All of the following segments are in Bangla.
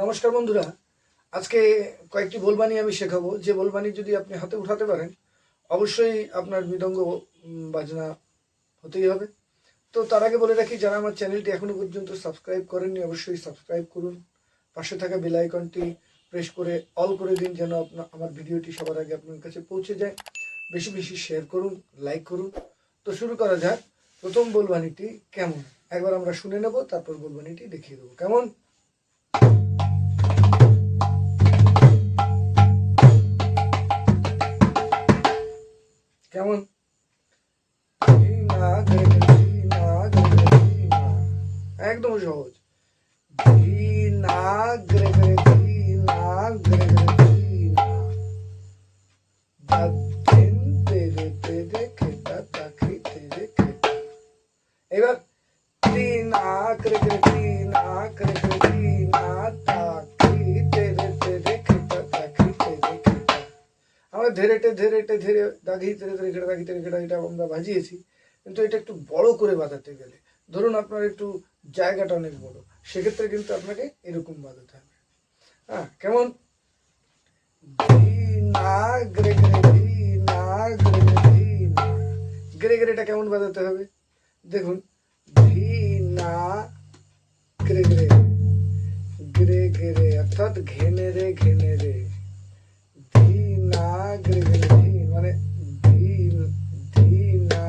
নমস্কার বন্ধুরা। আজকে কয়েকটি বলবানি আমি শেখাবো। যে বলবানি যদি আপনি হাতে উঠাতে পারেন, অবশ্যই আপনার মৃদঙ্গ বাজনা হতেই হবে। তো তার আগে বলে রাখি, যারা আমার চ্যানেলটি এখনও পর্যন্ত সাবস্ক্রাইব করেননি, অবশ্যই সাবস্ক্রাইব করুন। পাশে থাকা বেল আইকনটি প্রেস করে অল করে দিন, যেন আপনার আমার ভিডিওটি সবার আগে আপনার কাছে পৌঁছে যায়। বেশি বেশি শেয়ার করুন, লাইক করুন। তো শুরু করা যাক। প্রথম বলবানিটি কেমন? একবার আমরা শুনে নেব, তারপর বলবানিটি দেখিয়ে দেবো। কেমন? কেমন। একদম সহজ ধীনা গরে গরে ধীনা গরে গরে। এবার তিন আঁকড়ে করে তিন ধেরেটে ধেরেটে, ধেরে দাগি তেরে তেরে খেটা দাগি, তেরে খেটা এটা আমরা বাজিয়েছি কিন্তু এটা একটু বড় করে বাজাতে গেলে, ধরুন আপনার একটু জায়গাটা অনেক বড়, সেক্ষেত্রে কিন্তু আপনাকে এরকম বাজাতে হবে। হ্যাঁ কেমন? গ্রে গ্রেটা কেমন বাজাতে হবে? দেখুন না গ্রে অর্থাৎ ঘেনে রে ঘেনে রে। গ্রে গ্রে মানে ধি ধি না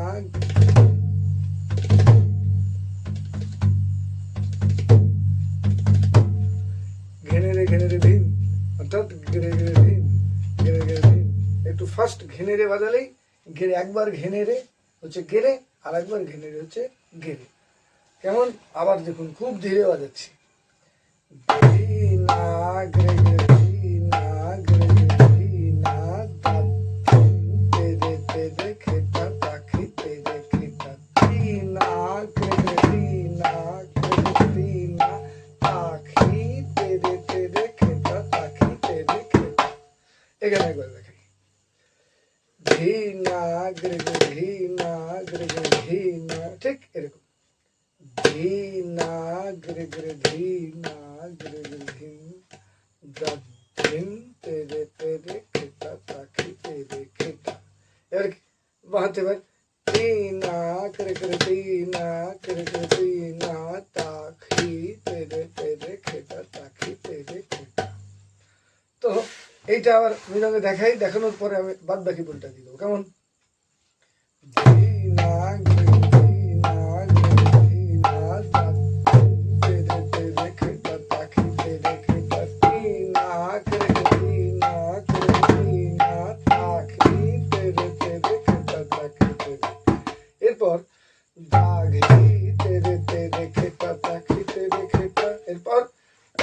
ঘেনে রে ঘেনে রে ধিন অর্থাৎ গেরে ধিন গেরে গেরে ধিন একটু ফার্স্ট ঘেনে রে বাজালেই গেরে একবার ঘেনে রে হচ্ছে গেরে আর একবার ঘেনে রে হচ্ছে গেরে কেমন? আবার দেখুন, খুব ধীরে বাজাচ্ছি। না গেরে ধি না গেরে এখানে একবার দেখাই ধি না গেরে গেরে ধি না গেরে গেরে ধি না ঠিক এরকম ধি না গরে গরে ধি না গরে গরে ধি দিন এবার তি না না না এইটা আবার মৃদঙ্গে দেখাই, দেখানোর পরে আমি বাদ বাকি বলটা দিব। কেমন? ধি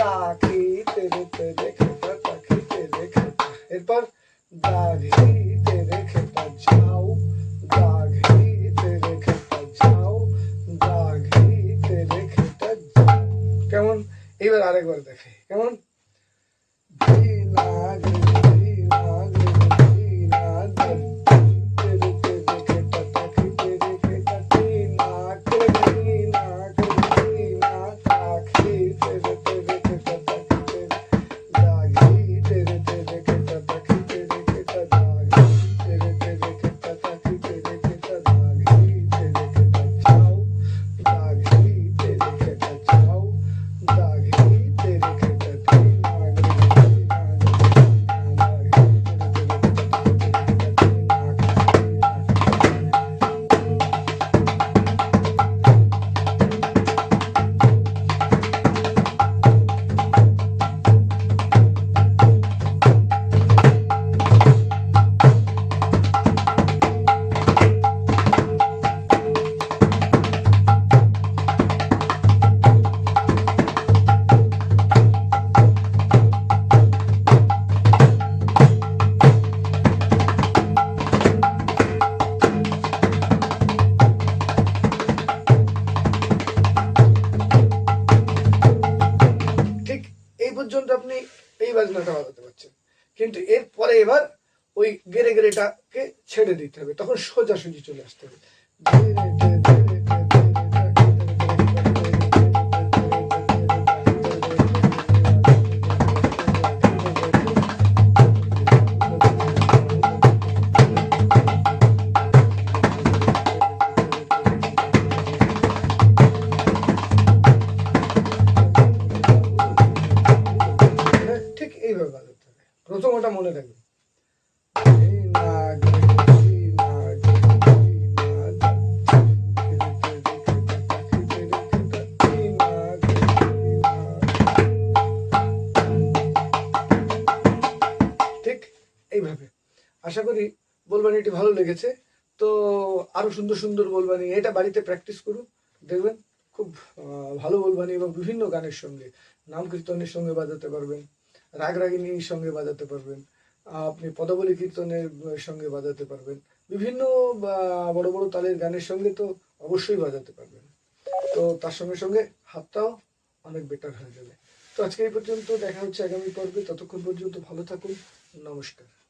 তেরে দেখে তাখি তেরে দেখে এরপর দাঘি তেরে খেতা যাও। দাঘি তেরে খেতা যাও। দাঘি তেরে খেতা যাও। কেমন? এবার আরেকবার দেখে। কেমন? ধি পর্যন্ত আপনি এই বাজনাটা বাজাতে পারছেন। কিন্তু এরপরে এবার ওই গেরে গেরেটাকে ছেড়ে দিতে হবে। তখন সোজাসুজি চলে আসতে হবে। রে না ঠিক এইভাবে। আশা করি বলবানিটি ভালো লেগেছে। তো আরও সুন্দর সুন্দর বলবানি এটা বাড়িতে প্র্যাকটিস করুন। দেখবেন খুব ভালো বলবানি এবং বিভিন্ন গানের সঙ্গে, নাম কীর্তনের সঙ্গে বাজাতে পারবেন রাগ রাগিনীর সঙ্গে বাজাতে পারবেন। আপনি পদাবলী কীর্তনের সঙ্গে বাজাতে পারবেন। বিভিন্ন বড় বড় তালের গানের সঙ্গে তো অবশ্যই বাজাতে পারবেন। তো তার সঙ্গে সঙ্গে হাতটাও অনেক বেটার হয়ে যাবে। তো আজকে এই পর্যন্ত, দেখা হচ্ছে আগামী পর্বে। ততক্ষণ পর্যন্ত ভালো থাকুন। নমস্কার।